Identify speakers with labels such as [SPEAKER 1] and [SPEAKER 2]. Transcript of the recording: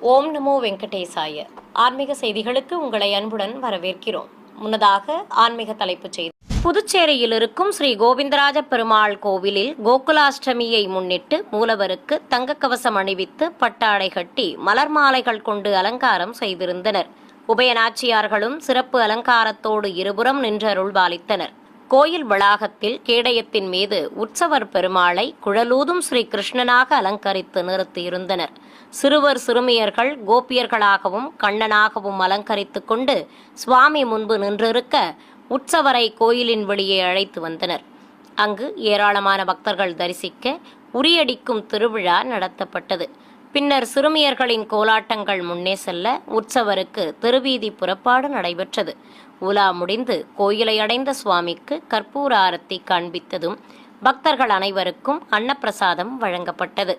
[SPEAKER 1] ஓம் நமோ வெங்கடேசாய. ஆன்மீக செய்திகளுக்கு உங்களை அன்புடன் வரவேற்கிறோம். முன்னதாக ஆன்மீக தலைப்புச் செய்தி. புதுச்சேரியில் இருக்கும் ஸ்ரீ கோவிந்தராஜ பெருமாள் கோவிலில் கோகுலாஷ்டமியை முன்னிட்டு மூலவருக்கு தங்கக்கவசம் அணிவித்து பட்டாடை கட்டி மலர் மாலைகள் கொண்டு அலங்காரம் செய்திருந்தனர். உபயநாச்சியார்களும் சிறப்பு அலங்காரத்தோடு இருபுறம் நின்றருள் பாலித்தனர் கோயில் வளாகத்தில் கேடயத்தின் மீது உற்சவர் பெருமாளை குழலூதும் ஸ்ரீ கிருஷ்ணனாக அலங்கரித்து நிறுத்தியிருந்தனர். சிறுவர் சிறுமியர்கள் கோபியர்களாகவும் கண்ணனாகவும் அலங்கரித்து கொண்டு சுவாமி முன்பு நின்றிருக்க உற்சவரை கோயிலின் வெளியே அழைத்து வந்தனர். அங்கு ஏராளமான பக்தர்கள் தரிசிக்க உரியடிக்கும் திருவிழா நடத்தப்பட்டது. பின்னர் சிறுமியர்களின் கோலாட்டங்கள் முன்னே செல்ல உற்சவருக்கு திருவீதி புறப்பாடு நடைபெற்றது. உலா முடிந்து கோயிலை அடைந்த சுவாமிக்கு கற்பூர ஆரத்தி காண்பித்ததும் பக்தர்கள் அனைவருக்கும் அன்னப்பிரசாதம் வழங்கப்பட்டது.